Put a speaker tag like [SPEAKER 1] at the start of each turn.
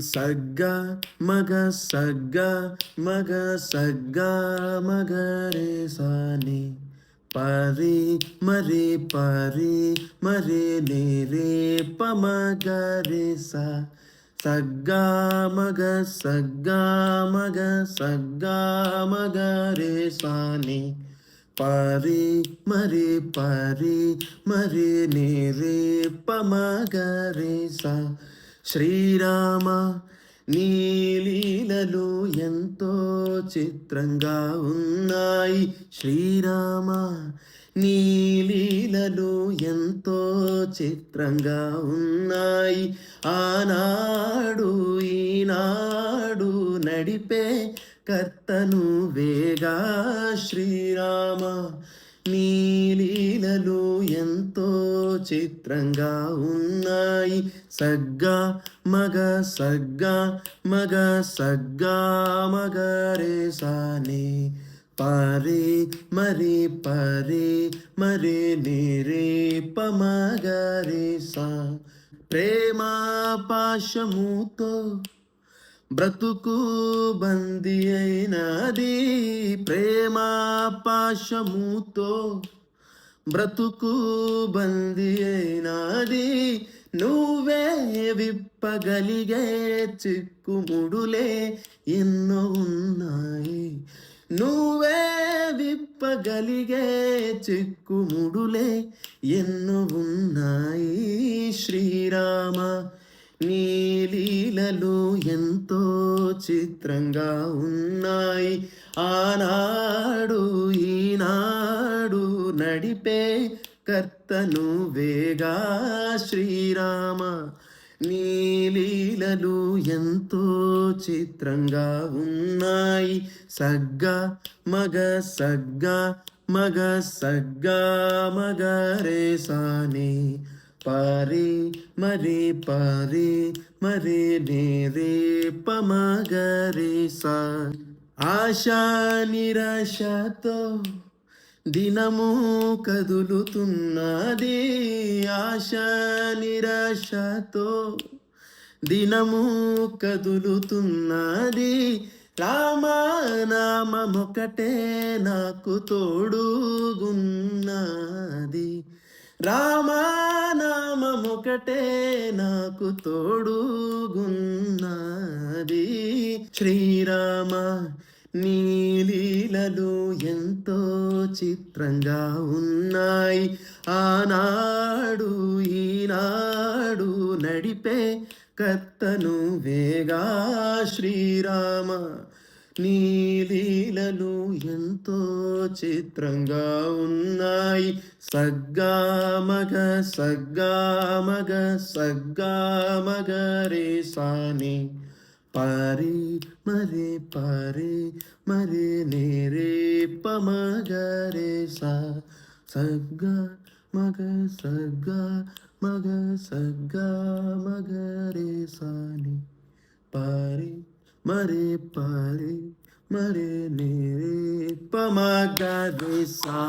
[SPEAKER 1] సగ్గ మగ సగ్గ మగ సగ్గ మగ రే సాని పరి మరి పరి మరి ని రే పమగ రే సా సగ్గ మగ సగ్గ మగ సగ్గ మగ రే సాని పరి మరి పరి శ్రీరామ నీ లీలలు ఎంతో చిత్రంగా ఉన్నాయి. శ్రీరామ నీ లీలలు ఎంతో చిత్రంగా ఉన్నాయి. ఆనాడు ఈనాడు నడిపే కర్తను వేగా శ్రీరామ నీ లీలలు ఎంతో చిత్రంగా ఉన్నాయి. సగ్గా మగ సగ్గా మగ సగ్గా మగ రే సానే పారే మరి పరే మరి నిరే పమగ రే సా ప్రేమ పాశముతో బ్రతుకు బంది అయినది ప్రేమ పాశముతో బ్రతుకు బంది అయినది నువ్వే విప్పగలిగే చిక్కుముడులే ఎన్నో ఉన్నాయి. నువ్వే విప్పగలిగే చిక్కుముడులే ఎన్నో ఉన్నాయి. శ్రీరామ నీ లీలలు ఎంతో చిత్రంగా ఉన్నాయి. ఆనాడు ఈనాడు నడిపే కర్తను వేగా శ్రీరామ. నీ లీలలు ఎంతో చిత్రంగా ఉన్నాయి. సగ్గ మగ సగ్గ మగ సగ్గ మగ రేసానే. పారే మరి పారే మరే నే రే పమగరే సా ఆశా నిరాశతో దినము కదులుతున్నది. ఆశ నిరాశతో దినము కదులుతున్నది. రామానామొకటే నాకు తోడుగున్నది. రా ఒక్కటే నాకు తోడుగున్నది. శ్రీరామ నీలీలలు ఎంతో చిత్రంగా ఉన్నాయి. ఆనాడు ఈనాడు నడిపే కత్తను వేగా శ్రీరామ. నీలీలలు ఎంతో చిత్రంగా ఉన్నాయి. సగ్గా మగ సగ్గా మగ సగ్గా మగ రే సాని. పారి మరి పారి మరి నేరే పమగ రే సా. సగ్గ మగ సగ్గ మగ సగ్గ మగ రే సాని. పారి మరి పారి మరి నేరే పమగ రే సా